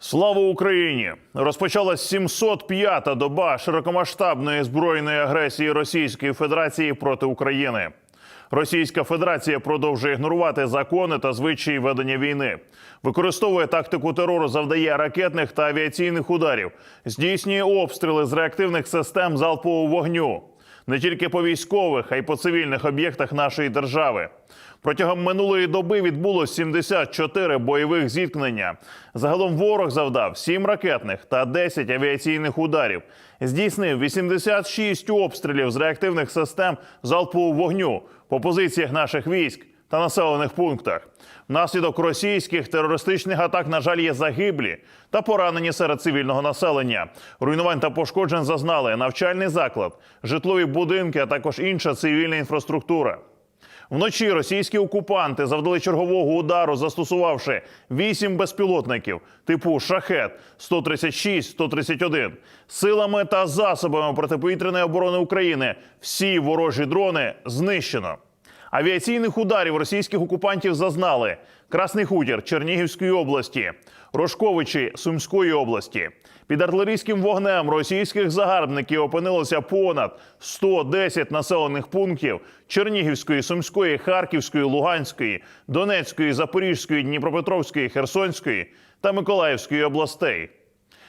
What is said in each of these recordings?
Слава Україні! Розпочалась 705-та доба широкомасштабної збройної агресії Російської Федерації проти України. Російська Федерація продовжує ігнорувати закони та звичаї ведення війни, використовує тактику терору, завдає ракетних та авіаційних ударів, здійснює обстріли з реактивних систем залпового вогню не тільки по військових, а й по цивільних об'єктах нашої держави. Протягом минулої доби відбулось 74 бойових зіткнення. Загалом ворог завдав 7 ракетних та 10 авіаційних ударів. Здійснив 86 обстрілів з реактивних систем залпового вогню по позиціях наших військ та населених пунктах. Внаслідок російських терористичних атак, на жаль, є загиблі та поранені серед цивільного населення. Руйнувань та пошкоджень зазнали навчальний заклад, житлові будинки, а також інша цивільна інфраструктура. Вночі російські окупанти завдали чергового удару, застосувавши вісім безпілотників типу шахет 136-131. Силами та засобами протиповітряної оборони України всі ворожі дрони знищено. Авіаційних ударів російських окупантів зазнали Красний Хутір Чернігівської області, Рожковичі Сумської області. Під артилерійським вогнем російських загарбників опинилося понад 110 населених пунктів Чернігівської, Сумської, Харківської, Луганської, Донецької, Запорізької, Дніпропетровської, Херсонської та Миколаївської областей.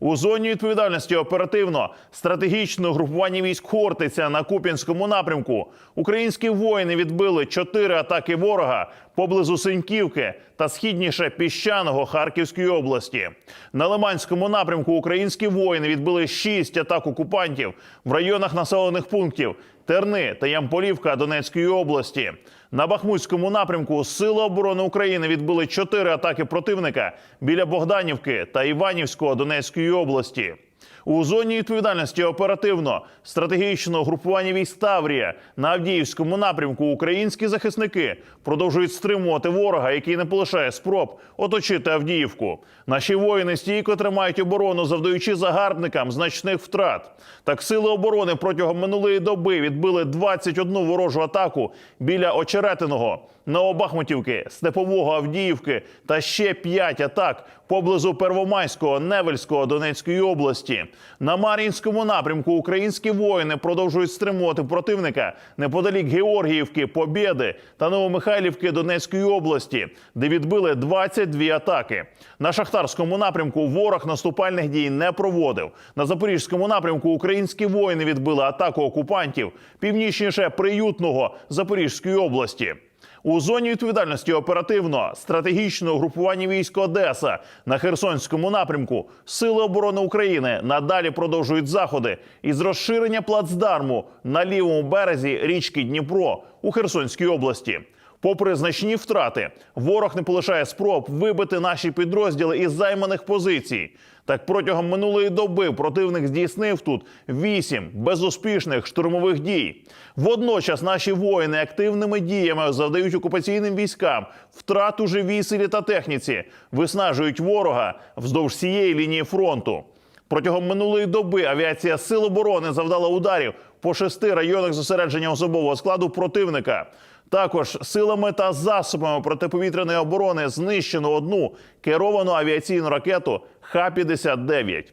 У зоні відповідальності оперативно. Стратегічного групування військ Хортиця на Куп'янському напрямку. Українські воїни відбили чотири атаки ворога поблизу Синьківки та східніше піщаного Харківської області. На Лиманському напрямку українські воїни відбили шість атак окупантів в районах населених пунктів Терни та Ямполівка Донецької області. На Бахмутському напрямку Сили оборони України відбили чотири атаки противника біля Богданівки та Іванівського Донецької області. У зоні відповідальності оперативно стратегічного групування військ Таврія на Авдіївському напрямку українські захисники продовжують стримувати ворога, який не полишає спроб оточити Авдіївку. Наші воїни стійко тримають оборону, завдаючи загарбникам значних втрат. Так сили оборони протягом минулої доби відбили 21 ворожу атаку біля Очеретиного, Новобахмутівки, Степового Авдіївки та ще 5 атак поблизу Первомайського, Невельського Донецької області. На Мар'їнському напрямку українські воїни продовжують стримувати противника неподалік Георгіївки, Побєди та Новомихайлівки Донецької області, де відбили 22 атаки. На шахтарському напрямку ворог наступальних дій не проводив. На запорізькому напрямку українські воїни відбили атаку окупантів північніше приютного Запорізької області. У зоні відповідальності оперативно стратегічного групування військ Одеса на Херсонському напрямку Сили оборони України надалі продовжують заходи із розширення плацдарму на лівому березі річки Дніпро у Херсонській області. Попри значні втрати, ворог не полишає спроб вибити наші підрозділи із займаних позицій. Так протягом минулої доби противник здійснив тут вісім безуспішних штурмових дій. Водночас наші воїни активними діями завдають окупаційним військам втрат у живій силі та техніці, виснажують ворога вздовж всієї лінії фронту. Протягом минулої доби авіація Сил оборони завдала ударів по шести районах зосередження особового складу противника. Також силами та засобами протиповітряної оборони знищено одну керовану авіаційну ракету Х-59.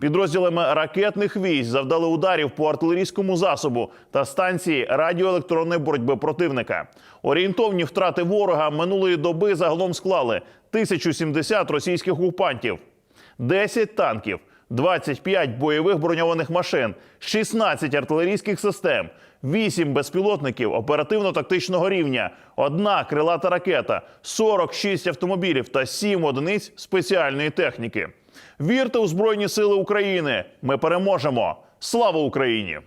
Підрозділами ракетних військ завдали ударів по артилерійському засобу та станції радіоелектронної боротьби противника. Орієнтовні втрати ворога минулої доби загалом склали 1070 російських окупантів, 10 танків, 25 бойових броньованих машин, 16 артилерійських систем, 8 безпілотників оперативно-тактичного рівня, одна крилата ракета, 46 автомобілів та 7 одиниць спеціальної техніки. Вірте у Збройні Сили України! Ми переможемо! Слава Україні!